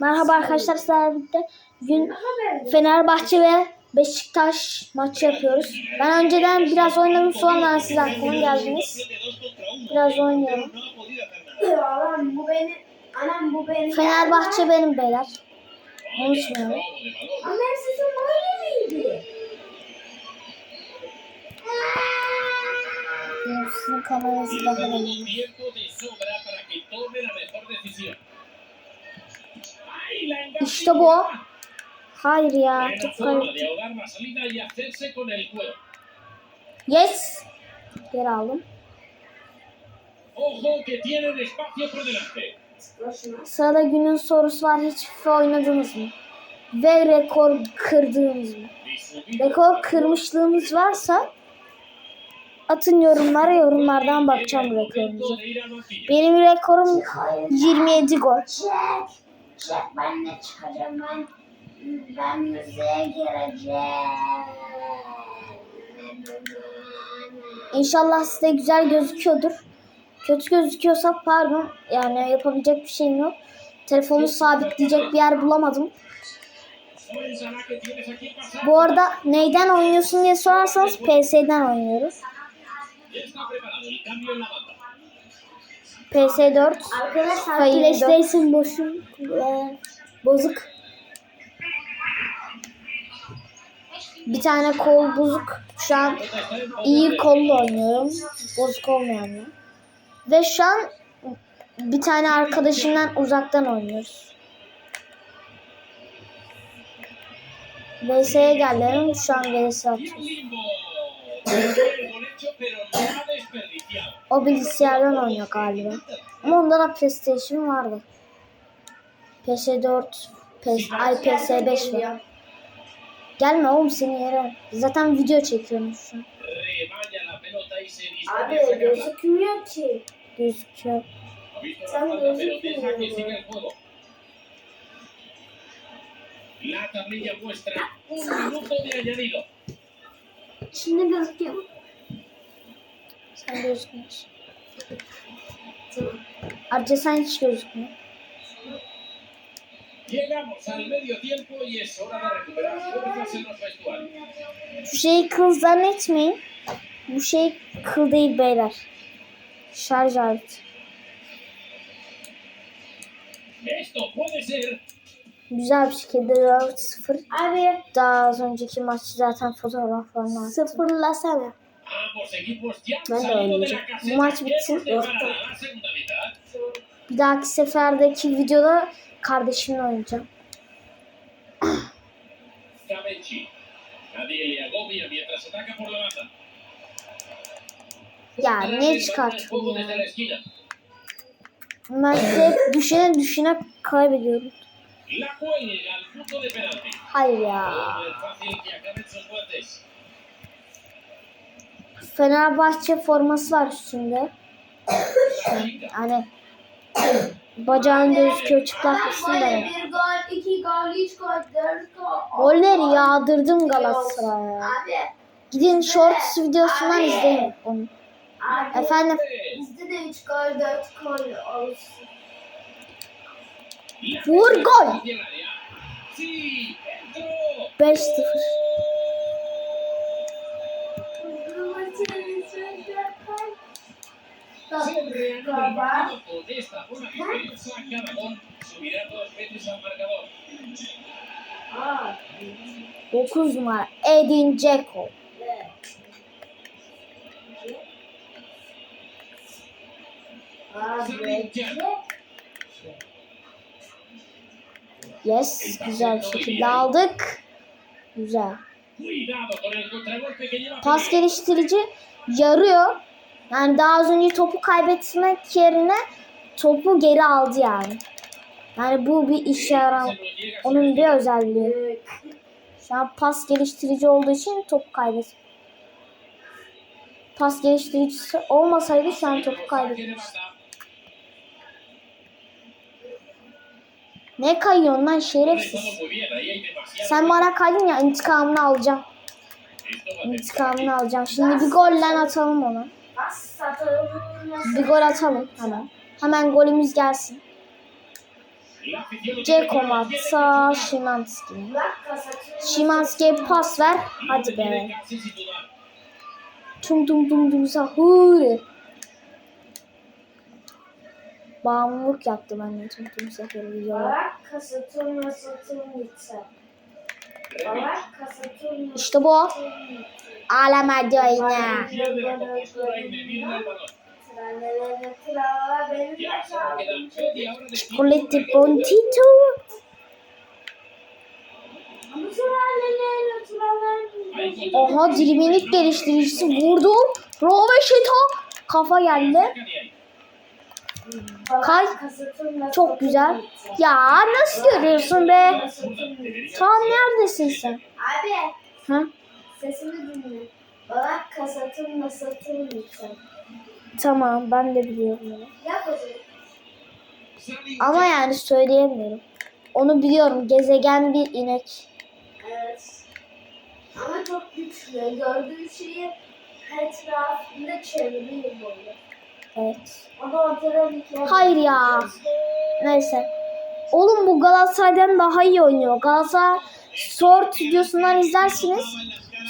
Merhaba arkadaşlar sizlerle birlikte bugün Fenerbahçe ve Beşiktaş maçı yapıyoruz. Ben önceden biraz oynadım sonra siz aklıma geldiniz. Biraz oynayalım. Fenerbahçe benim beyler. Unutmayalım. Annem sizin böyle miydi? Sizin kameranızı daha da iyi. İşte bu. Hayır ya. Juego. Yes. Geri aldım. Delante. Boşuna. Sırada günün sorusu var. Hiç FIFA oynadınız mı? Ve rekor kırdığınız mı? Rekor kırmışlığınız varsa atın yorumlara yorumlardan bakacağım rekorunuza. Benim rekorum 27 gol. Ben ne çıkacağım ben. Ben müzeye gireceğim. İnşallah size güzel gözüküyordur. Kötü gözüküyorsa pardon. Yani yapabilecek bir şeyim yok. Telefonu sabitleyecek bir yer bulamadım. Bu arada neyden oynuyorsun diye sorarsanız PS'den oynuyoruz. PS4 Arkadaşlar PlayStation boşun e, bozuk. Bir tane kol bozuk. Şu an iyi kolla oynuyorum. Bozuk olmayanla. Ve şu an bir tane arkadaşımdan uzaktan oynuyoruz. VS'ye geldim. Şu an VS atıyoruz. O bilgisayardan oynuyor galiba. Ama onda da PlayStation vardı. PS4, PS, ay PS5 var. Gelme oğlum seni yere. Zaten video çekiyorum şu an. Abi gözükmüyor ki. Gözüküyor. Sen gözükmüyor. La tablilla muestra un minuto de añadido. Şimdi gözüküyor. Sen gözükmüyorsun. Ayrıca sen hiç gözükmüyor. Llegamos al medio tiempo y es hora de recuperar fuerzas en los vestuarios. Şu şeyi kıl zannetmeyin. Bu şey kıl değil beyler. Şarj aleti. Esto puede ser Güzel bir şekilde 4-0. Abi Daha az önceki maçı zaten fotoğraflarını attım. sıfırlasana. Ben de oynayacağım. Bu maç bitsin. Bir dahaki seferdeki videoda kardeşimle oynayacağım. Ya ne ya. esquina. Ben size düşüne düşüne kaybediyorum. La cuelga al punto de penalti. Hayır ya. Fenerbahçe forması var üstünde. Hani bacağın gözüküyor çıplak mısın da. Bir gol, iki gol, üç gol, dört gol. Golleri yağdırdım Galatasaray'a. Abi. Gidin shorts videosundan izleyin onu. Abi. Efendim Bizde de üç gol, dört gol olsun. Vur gol. hacia el área. Sí, entró. 5-0. Se reanuda el partido con Yes. Güzel bir şekilde aldık. Güzel. Pas geliştirici yarıyor. Yani daha az önce topu kaybetmek yerine topu geri aldı yani. Yani bu bir işe llega Onun bir özelliği. Şu an pas geliştirici olduğu için topu kaybet. Pas geliştiricisi olmasaydı şu an topu Saque de kaybetmiş. banda. Ne kayıyorsun lan şerefsiz. Sen bana kaydın ya intikamını alacağım. İntikamını alacağım. Şimdi bir golle atalım onu. Bir gol atalım hemen. Hemen golümüz gelsin. Ceko mu atsa Şimanski. Şimanski'ye pas ver. Hadi be. Tum tum tum tum sahur. Bağımlılık yaptı bende tum tum sahur videolar. Bak Satürn Satürn gitse. İşte bu. Alama oyna. Tralala tralala benim de çaldım çocuk. Çikolata Bontito. Oha diliminik geliştiricisi vurdu. Roveşeta. Kafa geldi. Kay. Çok güzel. Ya nasıl görüyorsun be? Tam neredesin sen? Abi Ha? sesimi dinle. Bak kasatın Satürn gitse. Tamam ben de biliyorum onu. Yap. Ama yani söyleyemiyorum. Onu biliyorum. Gezegen bir inek. Evet. Ama çok güçlü. Gördüğü şeyi etrafında çeviriyor böyle. Evet. Hayır ya. Neyse. Oğlum bu Galatasaray'dan daha iyi oynuyor. Galatasaray Short videosundan izlersiniz.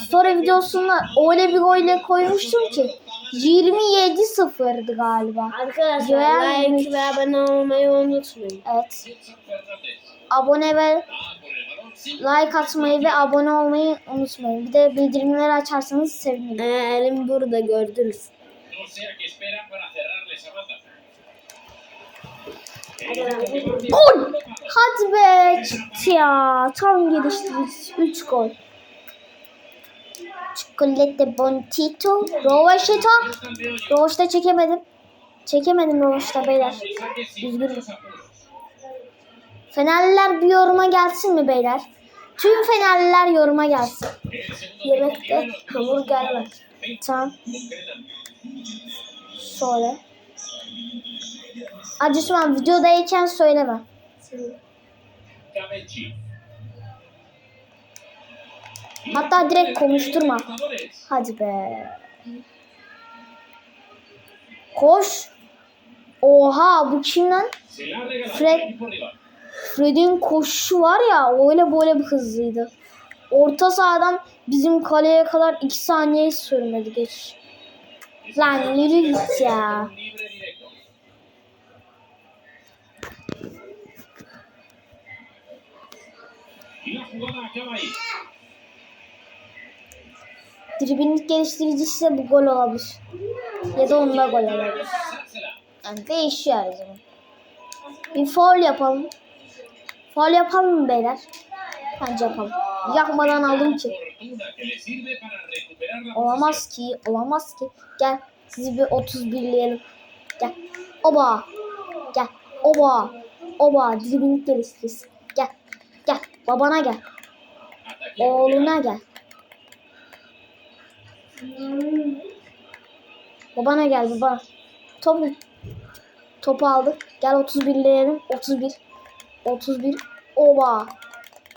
Story videosunda öyle bir golle koymuştum ki 27-0'dı galiba. Arkadaşlar like ve abone olmayı unutmayın. Evet. Abone ve like atmayı ve abone olmayı unutmayın. Bir de bildirimleri açarsanız sevinirim. Ee, elim burada gördünüz. No sea que esperan para cerrarle esa banda. Gol! Hadi be ya. Tam geliştirici. 3 gol. Çikolata Bontito. Rovaşeta. Rovaşeta çekemedim. Çekemedim Rovaşeta beyler. Üzgünüm. Fenerliler bir yoruma gelsin mi beyler? Tüm Fenerliler yoruma gelsin. Yemekte hamburger var. Tamam. Söyle. Acı şu an videodayken söyleme. Hatta direkt konuşturma. Hadi be. Koş. Oha bu kim lan? Fred. Fred'in koşuşu var ya öyle böyle bir hızlıydı. Orta sahadan bizim kaleye kadar 2 saniye sürmedi geç. Lan yürü git ya. Dribinlik geliştiricisi de bu gol olabilir. Ya da onunla gol olabilir. Yani değişiyor her zaman. Bir foul yapalım. Foul yapalım mı beyler? Bence yapalım. Yakmadan aldım ki. Olamaz ki, olamaz ki. Gel, sizi bir 31'leyelim. Gel. Oba. Gel. Oba. Oba. Dribinlik geliştiririz. Gel. Gel. Babana gel. Oğluna gel. Babana gel baba. Top Topu aldık. Gel 31'leyelim. 31. 31. Oba.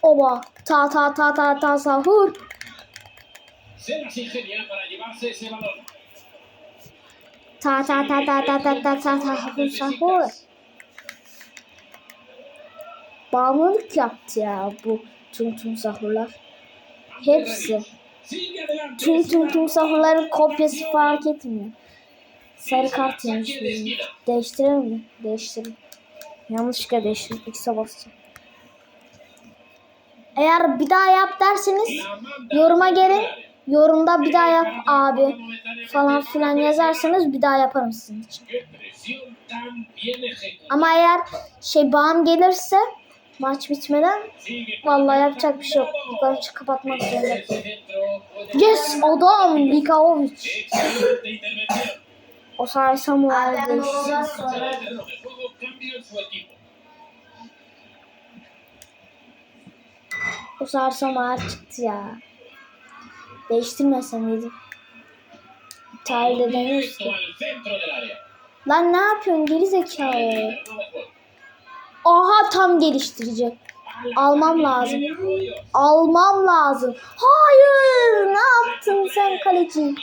Oba. Ta ta ta ta ta sahur. Se las ingenia para llevarse ese balón. Ta ta ta ta ta ta ta ta sahur sahur. Bağımlılık yaptı ya bu tüm tüm sahurlar. Hepsi. Tüm tüm tüm sahurların kopyası fark etmiyor. Sarı kart yemiş. Değiştirelim mi? Değiştirelim. Yanlışlıkla değiştirdim. X'e basacağım. Eğer bir daha yap derseniz yoruma gelin. Yorumda bir daha yap abi falan filan yazarsanız bir daha yaparım sizin için. Ama eğer şey bağım gelirse maç bitmeden vallahi yapacak bir şey yok. Yukarı kapatmak zorunda. Yes adam Likaovic. O sayede Samuel O sayede Samuel çıktı ya. Değiştirmesem yedim. Tarihte demiyoruz Directo ki. Lan ne yapıyorsun geri zekalı? Aha tam geliştirici. Almam lazım. Almam lazım. Hayır ne yaptın sen kaleci?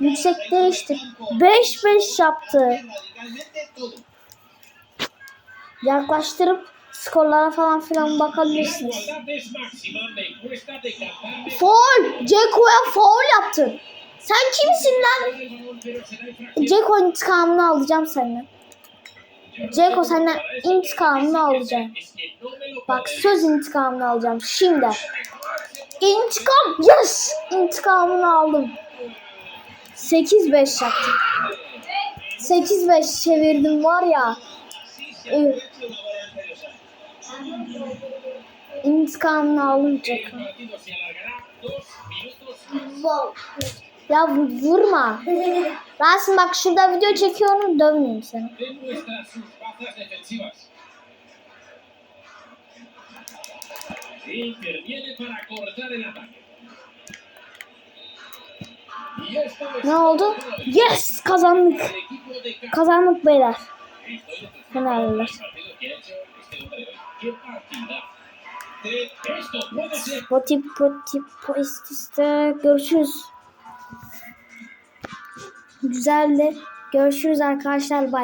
Yüksek değiştir. 5-5 yaptı. Yaklaştırıp skorlara falan filan La bakabilirsiniz. Foul! Ceko'ya foul yaptın. Sen kimsin lan? por el balón, pero será infracción. Ceko intikamını alacağım senden. Ceko senden intikamını alacağım. Bak söz intikamını alacağım şimdi. İntikam! Yes! İntikamını aldım. 8-5 yaptım. 8-5 çevirdim var ya. Üf. İntikamını aldım El Ceko. partido se alargará dos minutos más. Ya vurma. Rasim bak şurada video çekiyorum dövmeyeyim seni. Ne oldu? Yes kazandık. Kazandık beyler. Fenerliler. Poti poti post. Görüşürüz. Güzeldi. Görüşürüz arkadaşlar. Bay.